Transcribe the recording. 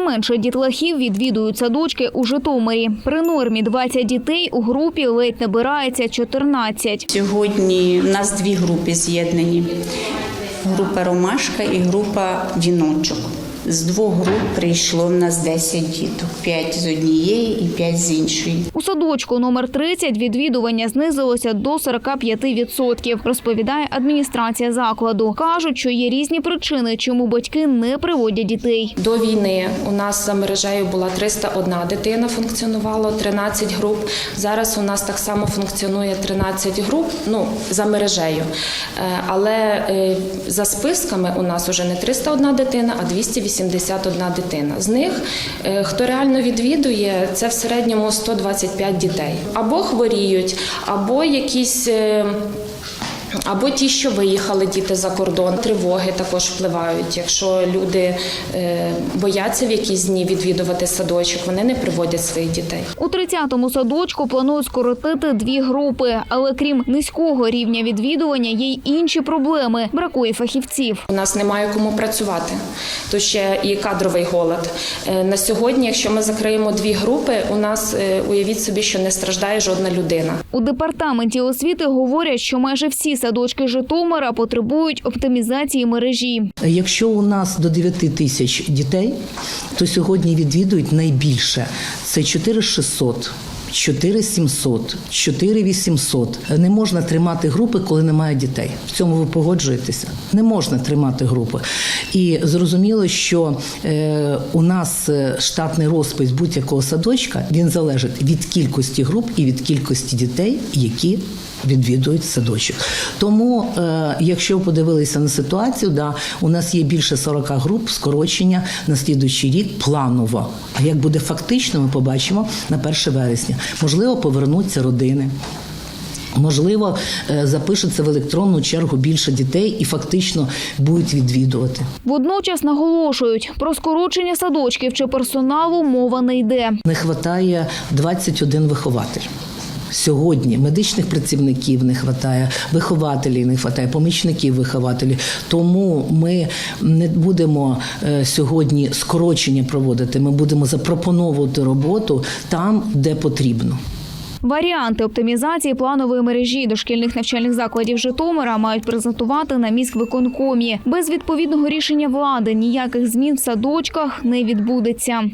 Менше дітлахів відвідують садочки у Житомирі. При нормі 20 дітей у групі ледь набирається 14. Сьогодні в нас дві групи з'єднані: група Ромашка і група Віночок. З двох груп прийшло в нас 10 діток: 5 з однієї і 5 з іншої. У садочку номер 30 відвідування знизилося до 45%, розповідає адміністрація закладу. Кажуть, що є різні причини, чому батьки не приводять дітей. До війни у нас за мережею була 301 дитина, функціонувало 13 груп. Зараз у нас так само функціонує 13 груп, ну за мережею. Е, Але е, за списками у нас уже не 301 дитина, а 281 дитина. З них е, хто реально відвідує, це в середньому 125 дітей. Або хворіють, або якісь. Або ті, що виїхали діти за кордон, тривоги також впливають. Якщо люди е, бояться в якісь дні відвідувати садочок, вони не приводять своїх дітей. У 30-му садочку планують скоротити дві групи, але крім низького рівня відвідування, є й інші проблеми. Бракує фахівців. У нас немає кому працювати, то ще і кадровий голод. Е, На сьогодні, якщо ми закриємо дві групи, у нас е, уявіть собі, що не страждає жодна людина. У департаменті освіти говорять, що майже всі садочки Житомира потребують оптимізації мережі. Якщо у нас до 9 тисяч дітей, то сьогодні відвідують найбільше це 4600. 4700, 4800. Не можна тримати групи, коли немає дітей. В цьому ви погоджуєтеся. Не можна тримати групи. І зрозуміло, що е, у нас е, штатний розпис будь-якого садочка він залежить від кількості груп і від кількості дітей, які відвідують садочок. Тому, е, якщо ви подивилися на ситуацію, да, у нас є більше 40 груп скорочення на слідуючий рік планово. А як буде фактично, ми побачимо на 1 вересня. Можливо, повернуться родини. Можливо, е, запишеться в електронну чергу більше дітей і фактично будуть відвідувати. Водночас наголошують, про скорочення садочків чи персоналу мова не йде. Не вистачає 21 вихователь. Сьогодні медичних працівників не вистачає, вихователів не вистачає, помічників вихователів. Тому ми не будемо е, сьогодні скорочення проводити. Ми будемо запропоновувати роботу там, де потрібно. Варіанти оптимізації планової мережі дошкільних навчальних закладів Житомира мають презентувати на міськвиконкомі. Без відповідного рішення влади ніяких змін в садочках не відбудеться.